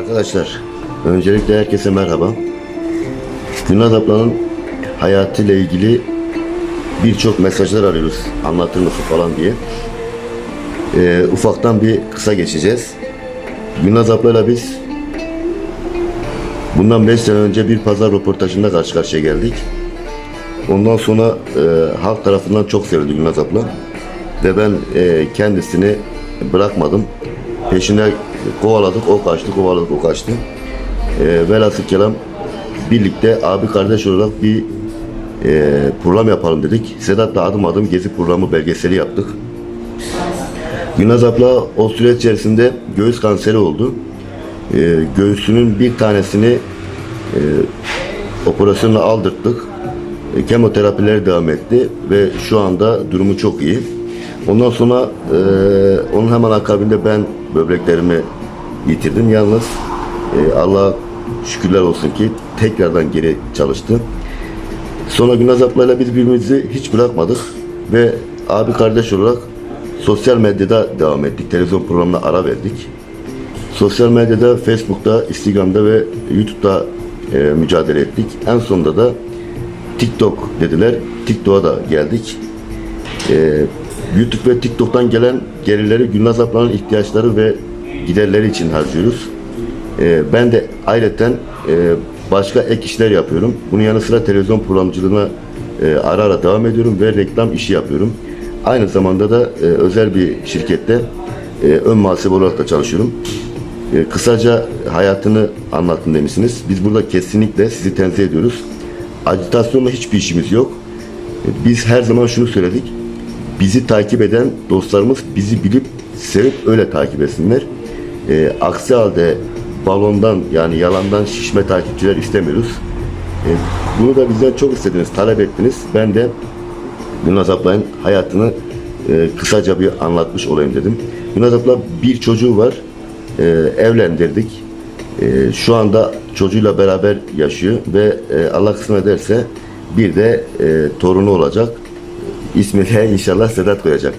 Arkadaşlar, öncelikle herkese merhaba. Gülnaz ablanın hayatıyla ilgili birçok mesajlar arıyoruz. Anlatır mısın falan diye. Ee, ufaktan bir kısa geçeceğiz. Gülnaz ablayla biz bundan 5 sene önce bir pazar röportajında karşı karşıya geldik. Ondan sonra e, halk tarafından çok sevildi Gülnaz abla. Ve ben e, kendisini bırakmadım. Peşine kovaladık, o kaçtı, kovaladık, o kaçtı. E, velhasıl kelam birlikte abi kardeş olarak bir e, program yapalım dedik. Sedat'la adım adım gezi programı belgeseli yaptık. Gülnaz abla o süreç içerisinde göğüs kanseri oldu. E, göğsünün bir tanesini e, operasyonla aldırttık. E, kemoterapileri devam etti ve şu anda durumu çok iyi. Ondan sonra e, onun hemen akabinde ben böbreklerimi yitirdim. Yalnız e, Allah şükürler olsun ki tekrardan geri çalıştı. Sonra Gülnaz ablayla biz birbirimizi hiç bırakmadık ve abi kardeş olarak sosyal medyada devam ettik. Televizyon programına ara verdik. Sosyal medyada, Facebook'ta, Instagram'da ve YouTube'da e, mücadele ettik. En sonunda da TikTok dediler. TikTok'a da geldik. E, YouTube ve TikTok'tan gelen gelirleri Gülnaz ablanın ihtiyaçları ve giderleri için harcıyoruz. E, ben de ayrıca e, başka ek işler yapıyorum. Bunun yanı sıra televizyon programcılığına e, ara ara devam ediyorum ve reklam işi yapıyorum. Aynı zamanda da e, özel bir şirkette e, ön muhasebe olarak da çalışıyorum. E, kısaca hayatını anlattın demişsiniz. Biz burada kesinlikle sizi tenzih ediyoruz. Agitasyonla hiçbir işimiz yok. E, Biz her zaman şunu söyledik. Bizi takip eden dostlarımız bizi bilip sevip öyle takip etsinler. E, aksi halde balondan yani yalandan şişme takipçiler istemiyoruz. E, bunu da bizden çok istediniz, talep ettiniz. Ben de Gülnaz ablanın hayatını e, kısaca bir anlatmış olayım dedim. Gülnaz abla bir çocuğu var. E, evlendirdik. E, şu anda çocuğuyla beraber yaşıyor ve e, Allah kısmet ederse bir de e, torunu olacak. İsmini de inşallah Sedat koyacak.